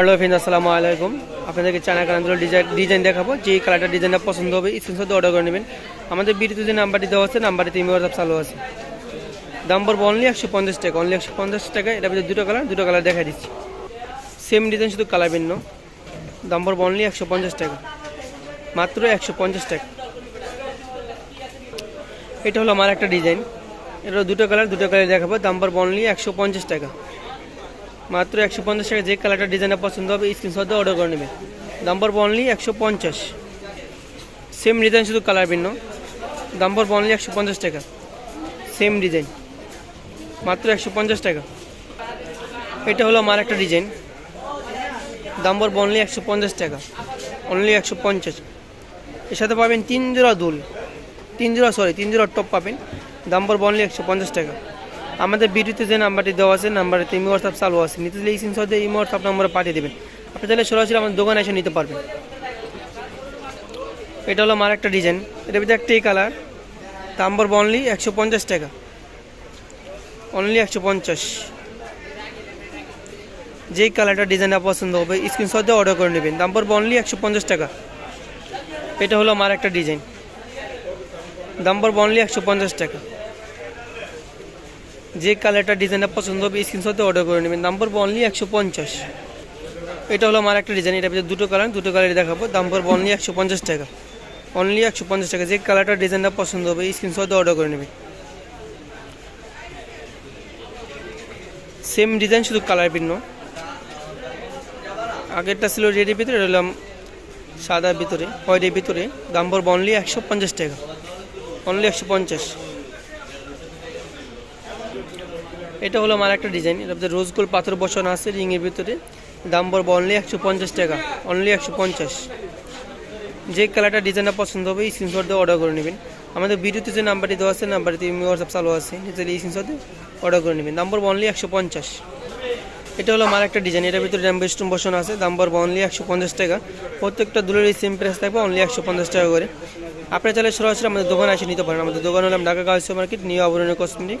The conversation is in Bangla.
হ্যালো ফ্রেন্ড আসসালামু আলাইকুম। আপনাদেরকে চায়না কালার ডিজাইন ডিজাইন দেখাবো। যে কালারটা ডিজাইনটা পছন্দ হবে স্ক্রিনশট অর্ডার করে নেবেন। আমাদের বিডিতে যে নাম্বারটি দেওয়া আছে নাম্বারটি তিন হোয়াটসঅ্যাপ চালু আছে। দাম পড়ব অনলি একশো পঞ্চাশ টাকা। অনলি একশো পঞ্চাশ টাকা এটা ভিতরে দুটো কালার দুটো কালার দেখা দিচ্ছি। সেম ডিজাইন শুধু কালার ভিন্ন। দাম পড়ব অনলি একশো পঞ্চাশ টাকা। মাত্র একশো পঞ্চাশ টাকা। এটা হলো আমার একটা ডিজাইন। এটা দুটো কালার দুটো কালার দেখাবো। দাম পড়ব অনলি একশো পঞ্চাশ টাকা। মাত্র একশো পঞ্চাশ টাকা যে কালারটা ডিজাইনটা পছন্দ হবে স্ক্রিনশট দিয়ে অর্ডার করে নেবে। দাম পড়ব অনলি একশো পঞ্চাশ। সেম ডিজাইন শুধু কালার ভিন্ন। দাম পড়ব অনলি একশো পঞ্চাশ টাকা। সেম ডিজাইন মাত্র একশো পঞ্চাশ টাকা। এটা হলো আমার একটা ডিজাইন দাম পড়ব অনলি একশো পঞ্চাশ টাকা। অনলি একশো পঞ্চাশ। এর সাথে পাবেন তিন জোড়া দুল। তিন জোড়া সরি তিন জোড়া টপ পাবেন। দাম পড়ব অনলি একশো পঞ্চাশ টাকা। আমাদের ভিডিওতে যে নাম্বারটি দেওয়া আছে নাম্বারে ইমো হোয়াটসঅ্যাপ চালু আছে। নিতে চাইলে স্ক্রিনশট দিয়ে হোয়াটসঅ্যাপ নাম্বারে পাঠিয়ে দেবেন। আপনি তাহলে সরাসরি আমাদের দোকানে এসে নিতে পারবেন। এটা হলো আমার একটা ডিজাইন। এটার ভিতরে একটাই কালার। দাম পড়ব অনলি একশো পঞ্চাশ টাকা। অনলি একশো পঞ্চাশ। যেই কালারটা ডিজাইনটা পছন্দ হবে স্ক্রিনশট দিয়ে অর্ডার করে নেবেন। দাম পড়ব অনলি একশো পঞ্চাশ টাকা। এটা হলো আমার একটা ডিজাইন। দাম পড়ব অনলি একশো পঞ্চাশ টাকা। যে কালারটা ডিজাইনটা পছন্দ হবে স্ক্রিনশট অর্ডার করে নেবেন। দাম পড়ব অনলি একশো পঞ্চাশ। এটা হলো আমার একটা ডিজাইন এটা দুটো কালার দুটো কালারই দেখাবো। দাম পড়ব অনলি একশো পঞ্চাশ টাকা। অনলি একশো পঞ্চাশ টাকা। যে কালারটা ডিজাইনটা পছন্দ হবে স্ক্রিনশট অর্ডার করে নেবেন। সেম ডিজাইন শুধু কালার ভিন্ন। আগেরটা ছিল রেডের ভিতরে, এটা হলাম সাদার ভিতরে হোয়াইটের ভিতরে। দাম পড়ব অনলি একশো পঞ্চাশ টাকা। অনলি একশো পঞ্চাশ। এটা হলো আমার একটা ডিজাইন এটা রোজ গোল্ড পাথর বসানো আছে রিংয়ের ভিতরে। দাম পড়ব অনলি একশো পঞ্চাশ টাকা। অনলি একশো পঞ্চাশ। যে কালারটা ডিজাইনটা পছন্দ হবে, এই স্ক্রিনশট দিয়ে অর্ডার করে নেবেন। আমাদের ভিডিওতে যে নাম্বারটি দেওয়া আছে নাম্বারটি হোয়াটসঅ্যাপ চালু আছে নিজের এই স্ক্রিনশট দিয়ে অর্ডার করে নেবেন। দাম পড়ব অনলি একশো পঞ্চাশ। এটা হলো আমার একটা ডিজাইন এটার ভিতরে র্যাম্বো স্টোন বসানো আছে। দাম পড়ব অনলি একশো পঞ্চাশ টাকা। প্রত্যেকটা দুলের এই সেম প্রাইস থাকবে অনলি একশো পঞ্চাশ টাকা করে। আপনারা চাইলে সরাসরি আমাদের দোকানে এসে নিতে পারেন। আমাদের দোকান হলাম ঢাকা গার্লস মার্কেট নিউ আবরণের কসমেটিক।